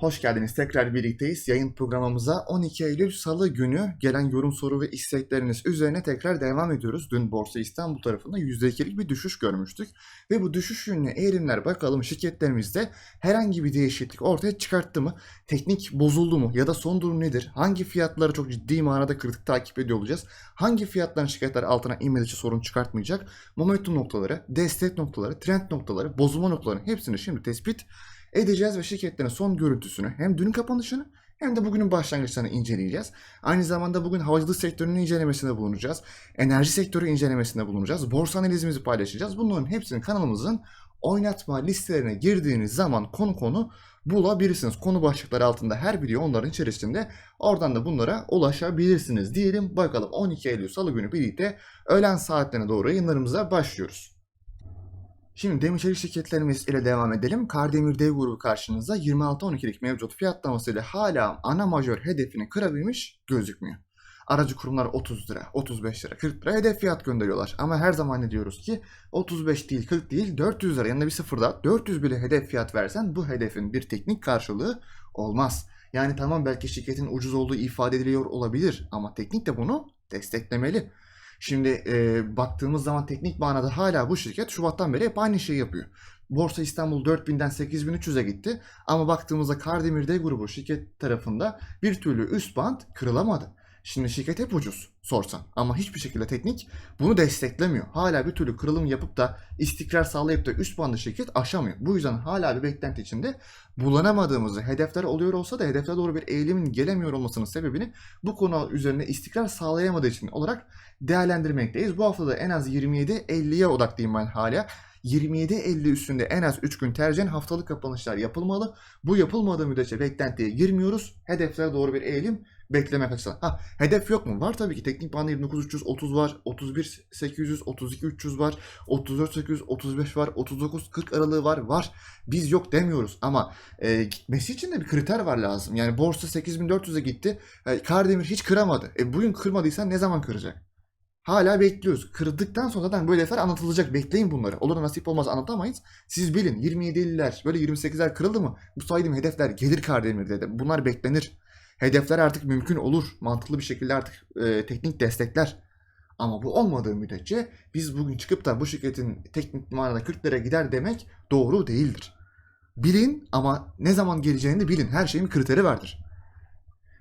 Hoş geldiniz. Tekrar birlikteyiz. Yayın programımıza 12 Eylül Salı günü gelen yorum, soru ve istekleriniz üzerine tekrar devam ediyoruz. Dün Borsa İstanbul tarafında %2'lik bir düşüş görmüştük. Ve bu düşüş yönlü eğilimler bakalım şirketlerimizde herhangi bir değişiklik ortaya çıkarttı mı? Teknik bozuldu mu? Ya da son durum nedir? Hangi fiyatları çok ciddi manada kritik takip ediyor olacağız? Hangi fiyatların şirketler altına inmedikçe sorun çıkartmayacak? Momentum noktaları, destek noktaları, trend noktaları, bozulma noktaları hepsini şimdi tespit edeceğiz ve şirketlerin son görüntüsünü hem dünün kapanışını hem de bugünün başlangıçlarını inceleyeceğiz. Aynı zamanda bugün havacılık sektörünün incelemesinde bulunacağız. Enerji sektörü incelemesinde bulunacağız. Borsa analizimizi paylaşacağız. Bunların hepsini kanalımızın oynatma listelerine girdiğiniz zaman konu konu bulabilirsiniz. Konu başlıkları altında her video onların içerisinde. Oradan da bunlara ulaşabilirsiniz diyelim. Bakalım 12 Eylül Salı günü birlikte öğlen saatlerine doğru yayınlarımıza başlıyoruz. Şimdi demir şirketlerimiz ile devam edelim. Kardemir Dev grubu karşınızda 26-12'lik mevcut fiyatlamasıyla hala ana majör hedefini kırabilmiş gözükmüyor. Aracı kurumlar 30 lira, 35 lira, 40 lira hedef fiyat gönderiyorlar. Ama her zaman ne diyoruz ki 35 değil, 40 değil, 400 lira yanında bir sıfırda 400 bile hedef fiyat versen bu hedefin bir teknik karşılığı olmaz. Yani tamam belki şirketin ucuz olduğu ifade ediliyor olabilir ama teknik de bunu desteklemeli. Şimdi e, baktığımız zaman teknik manada hala bu şirket Şubat'tan beri hep aynı şeyi yapıyor. Borsa İstanbul 4000'den 8300'e gitti ama baktığımızda Kardemir D grubu şirket tarafında bir türlü üst band kırılamadı. Şimdi şirket hep ucuz sorsan ama hiçbir şekilde teknik bunu desteklemiyor. Hala bir türlü kırılım yapıp da istikrar sağlayıp da üst bandı şirket aşamıyor. Bu yüzden hala bir beklenti içinde bulunamadığımızı, hedefler oluyor olsa da hedeflere doğru bir eğilimin gelemiyor olmasının sebebini bu konu üzerine istikrar sağlayamadığı için olarak değerlendirmekteyiz. Bu hafta da en az 27-50'ye odaklıyım ben hala. 27-50 üstünde en az 3 gün tercihen haftalık kapanışlar yapılmalı. Bu yapılmadığı müddetçe beklentiye girmiyoruz. Hedeflere doğru bir eğilim beklemek açısından. Ha hedef yok mu? Var tabii ki. Teknik banda 29330 var, 31800, 32300 var, 34800, 35 var, 3940 aralığı var. Var. Biz yok demiyoruz ama e, gitmesi için de bir kriter var lazım. Yani borsa 8400'e gitti. E, Kardemir hiç kıramadı. E, bugün kırmadıysa ne zaman kıracak? Hala bekliyoruz. Kırdıktan sonra zaten böyle hedefler anlatılacak. Bekleyin bunları. Olur da nasip olmaz anlatamayız. Siz bilin 27'liler böyle 28'ler kırıldı mı? Bu saydığım hedefler gelir Kardemir'de de. Bunlar beklenir. Hedefler artık mümkün olur. Mantıklı bir şekilde artık e, teknik destekler. Ama bu olmadığı müddetçe biz bugün çıkıp da bu şirketin teknik manada 40 lira gider demek doğru değildir. Bilin ama ne zaman geleceğini bilin. Her şeyin kriteri vardır.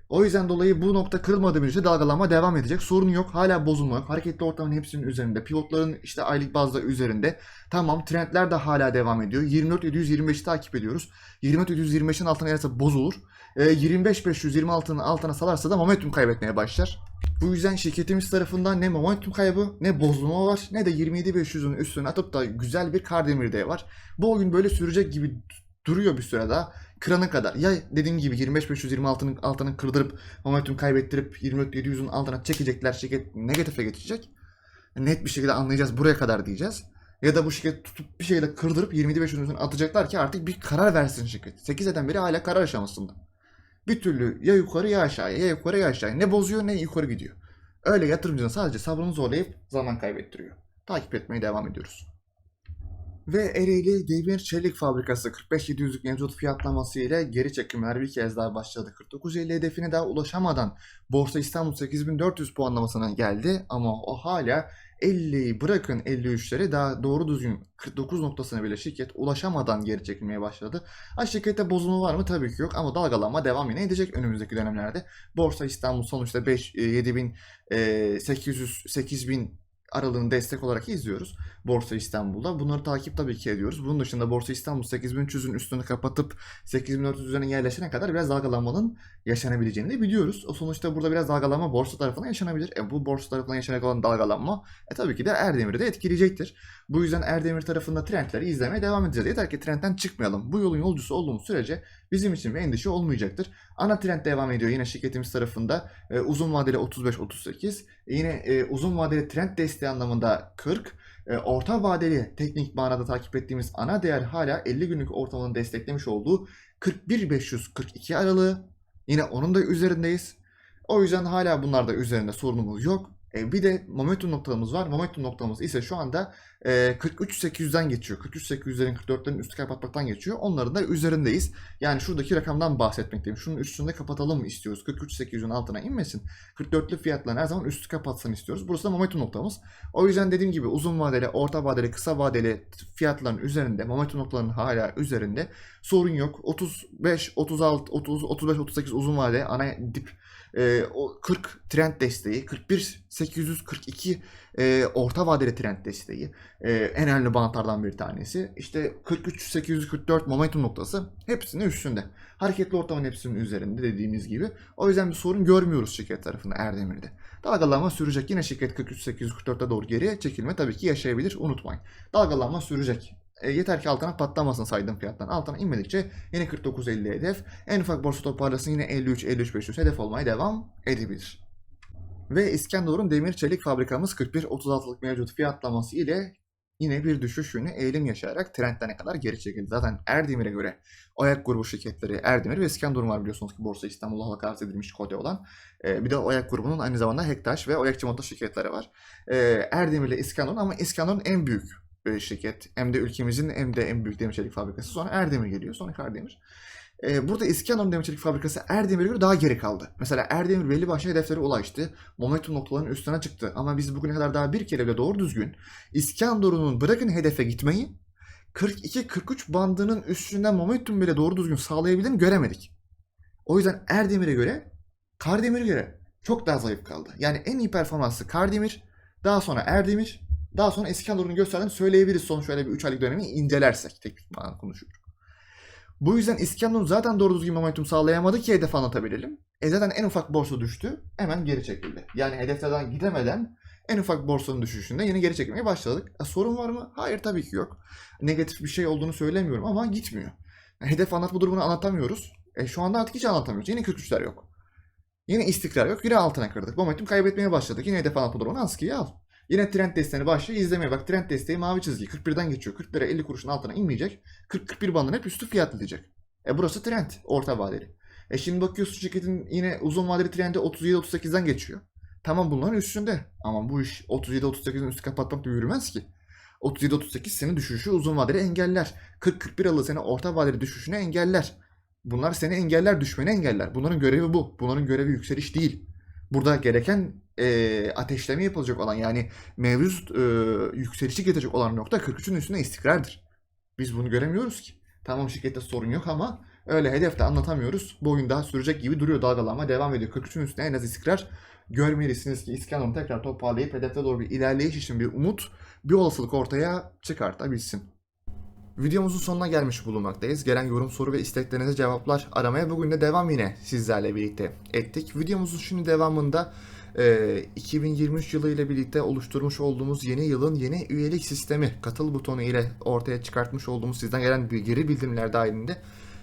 O yüzden dolayı bu nokta kırılmadığı müddetçe dalgalanma devam edecek. Sorun yok. Hala bozulma yok. Hareketli ortamın hepsinin üzerinde. Pivotların işte aylık bazda üzerinde. Tamam trendler de hala devam ediyor. 24.725'i takip ediyoruz. 24.725'in altına inerse bozulur. E, 25.526'nın altına salarsa da momentum kaybetmeye başlar. Bu yüzden şirketimiz tarafından ne momentum kaybı ne bozulma var ne de 27.500'ün üstüne atıp da güzel bir Kardemir de var. Bu oyun böyle sürecek gibi duruyor bir süre daha kırana kadar. Ya dediğim gibi 25.526'nın altını kırdırıp momentum kaybettirip 24.700'ün altına çekecekler. Şirket negatife geçecek. Net bir şekilde anlayacağız buraya kadar diyeceğiz. Ya da bu şirket tutup bir şekilde kırdırıp 27.500'ün üstüne atacaklar ki artık bir karar versin şirket. 8 eden beri hala karar aşamasında. Bir türlü ya yukarı ya aşağıya ya yukarı ya aşağıya. Ne bozuyor ne yukarı gidiyor. Öyle yatırımcının sadece sabrını zorlayıp zaman kaybettiriyor. Takip etmeye devam ediyoruz. Ve Ereğli Demir Çelik Fabrikası 45-700'lük mevcut fiyatlaması ile geri çekimler bir kez daha başladı. 49.50 hedefine daha ulaşamadan Borsa İstanbul 8400 puanlamasına geldi ama o hala 50'yi bırakın 53'leri daha doğru düzgün 49 noktasına bile şirket ulaşamadan geri çekilmeye başladı. Ha şirkette bozulma var mı? Tabii ki yok ama dalgalanma devam yine edecek önümüzdeki dönemlerde. Borsa İstanbul sonuçta 5 7000 800 8000 aralığını destek olarak izliyoruz. Borsa İstanbul'da. Bunları takip tabii ki ediyoruz. Bunun dışında Borsa İstanbul 8300'ün üstünü kapatıp 8400 üzerine yerleşene kadar biraz dalgalanmanın yaşanabileceğini de biliyoruz. O sonuçta burada biraz dalgalanma borsa tarafından yaşanabilir. E bu borsa tarafından yaşanacak olan dalgalanma e tabii ki de Erdemir'i de etkileyecektir. Bu yüzden Erdemir tarafında trendleri izlemeye devam edeceğiz. Yeter ki trendten çıkmayalım. Bu yolun yolcusu olduğumuz sürece bizim için bir endişe olmayacaktır. Ana trend devam ediyor yine şirketimiz tarafında. E, uzun vadeli 35-38. E, yine e, uzun vadeli trend desteği anlamında 40. E, orta vadeli teknik manada takip ettiğimiz ana değer hala 50 günlük ortalamanın desteklemiş olduğu 41.542 aralığı. Yine onun da üzerindeyiz. O yüzden hala bunlarda üzerinde sorunumuz yok. E, bir de momentum noktamız var. Momentum noktamız ise şu anda e, 43.800'den geçiyor. 43.800'lerin 44'lerin üstü kapatmaktan geçiyor. Onların da üzerindeyiz. Yani şuradaki rakamdan bahsetmekteyim. Şunun üstünde kapatalım mı istiyoruz? 43.800'ün altına inmesin. 44'lü fiyatların her zaman üstü kapatsın istiyoruz. Burası da momentum noktamız. O yüzden dediğim gibi uzun vadeli, orta vadeli, kısa vadeli fiyatların üzerinde, momentum noktalarının hala üzerinde sorun yok. 35, 36, 30, 35, 38 uzun vade ana dip e, o 40 trend desteği, 41 842 e, orta vadeli trend desteği e, en önemli bantlardan bir tanesi. İşte 43 844 momentum noktası hepsinin üstünde. Hareketli ortamın hepsinin üzerinde dediğimiz gibi. O yüzden bir sorun görmüyoruz şirket tarafında Erdemir'de. Dalgalanma sürecek. Yine şirket 43 844'e doğru geriye çekilme tabii ki yaşayabilir. Unutmayın. Dalgalanma sürecek. E, yeter ki altına patlamasın saydığım fiyattan. Altına inmedikçe yine 49.50 hedef. En ufak borsa toparlasın yine 53-53-500 hedef olmaya devam edebilir. Ve İskenderun demir çelik fabrikamız 41-36'lık mevcut fiyatlaması ile yine bir düşüş yönü eğilim yaşayarak trendlerine kadar geri çekildi. Zaten Erdemir'e göre Oyak grubu şirketleri Erdemir ve İskenderun var biliyorsunuz ki Borsa İstanbul'a halka arz edilmiş kode olan. Ee, bir de Oyak grubunun aynı zamanda Hektaş ve Oyak Çimento şirketleri var. Ee, Erdemir ile İskenderun ama İskenderun en büyük e, şirket. Hem de ülkemizin hem de en büyük demir çelik fabrikası. Sonra Erdemir geliyor. Sonra Kardemir. Ee, burada İskenderun Demir Çelik Fabrikası Erdemir'e göre daha geri kaldı. Mesela Erdemir belli başlı hedeflere ulaştı. Momentum noktalarının üstüne çıktı. Ama biz bugüne kadar daha bir kere bile doğru düzgün İskenderun'un bırakın hedefe gitmeyi 42-43 bandının üstünden momentum bile doğru düzgün sağlayabildiğini göremedik. O yüzden Erdemir'e göre Kardemir'e göre çok daha zayıf kaldı. Yani en iyi performanslı Kardemir, daha sonra Erdemir, daha sonra İskenderun'un gösterdiğini söyleyebiliriz son şöyle bir 3 aylık dönemi incelersek. Tek falan konuşuyorum. Bu yüzden İskenderun zaten doğru düzgün momentum sağlayamadı ki hedef anlatabilelim. E zaten en ufak borsa düştü. Hemen geri çekildi. Yani hedeflerden gidemeden en ufak borsanın düşüşünde yine geri çekilmeye başladık. E, sorun var mı? Hayır tabii ki yok. Negatif bir şey olduğunu söylemiyorum ama gitmiyor. Hedef anlatma durumunu anlatamıyoruz. E şu anda artık hiç anlatamıyoruz. Yine 43'ler yok. Yine istikrar yok. Yine altına kırdık. Momentum kaybetmeye başladık. Yine hedef anlatma durumunu askıya al. Yine trend desteğini başlıyor izlemeye. Bak trend desteği mavi çizgi 41'den geçiyor. 40 lira 50 kuruşun altına inmeyecek. 40-41 bandının hep üstü fiyatlayacak. E burası trend orta vadeli. E şimdi bakıyorsun şirketin yine uzun vadeli trendi 37-38'den geçiyor. Tamam bunların üstünde. Ama bu iş 37-38'in üstü kapatmakla yürümez ki. 37-38 senin düşüşü uzun vadeli engeller. 40-41 alı seni orta vadeli düşüşünü engeller. Bunlar seni engeller, düşmeni engeller. Bunların görevi bu. Bunların görevi yükseliş değil. Burada gereken e, ateşleme yapılacak olan yani mevcut e, yükselişi getirecek olan nokta 43'ün üstünde istikrardır. Biz bunu göremiyoruz ki. Tamam şirkette sorun yok ama öyle hedefte anlatamıyoruz. Bu oyun daha sürecek gibi duruyor dalgalanma devam ediyor. 43'ün üstünde en az istikrar görmelisiniz ki İskenderun tekrar toparlayıp hedefte doğru bir ilerleyiş için bir umut, bir olasılık ortaya çıkartabilsin. Videomuzun sonuna gelmiş bulunmaktayız. Gelen yorum, soru ve isteklerinize cevaplar aramaya bugün de devam yine sizlerle birlikte ettik. Videomuzun şimdi devamında 2023 yılı ile birlikte oluşturmuş olduğumuz yeni yılın yeni üyelik sistemi katıl butonu ile ortaya çıkartmış olduğumuz sizden gelen geri bildirimler dahilinde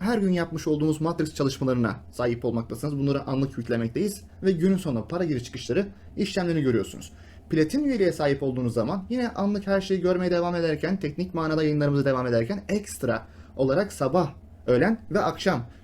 Her gün yapmış olduğumuz Matrix çalışmalarına sahip olmaktasınız. Bunları anlık yüklemekteyiz ve günün sonunda para giriş çıkışları işlemlerini görüyorsunuz. Platin üyeliğe sahip olduğunuz zaman yine anlık her şeyi görmeye devam ederken, teknik manada yayınlarımıza devam ederken ekstra olarak sabah, öğlen ve akşam